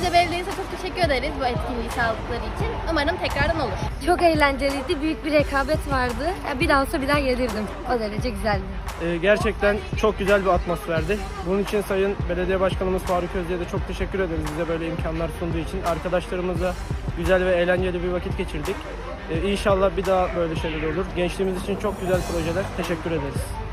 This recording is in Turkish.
Düzce Belediyesi'ne çok teşekkür ederiz bu etkinliği sağladıkları için. Umarım tekrardan olur. Çok eğlenceliydi. Büyük bir rekabet vardı. Ya bir daha olsa bir daha gelirdim. O derece güzeldi. Ee, gerçekten çok güzel bir atmosferdi. Bunun için Sayın Belediye Başkanımız Faruk Özde'ye de çok teşekkür ederiz bize böyle imkanlar sunduğu için. Arkadaşlarımızla güzel ve eğlenceli bir vakit geçirdik. Ee, inşallah bir daha böyle şeyler olur. Gençliğimiz için çok güzel projeler. Teşekkür ederiz.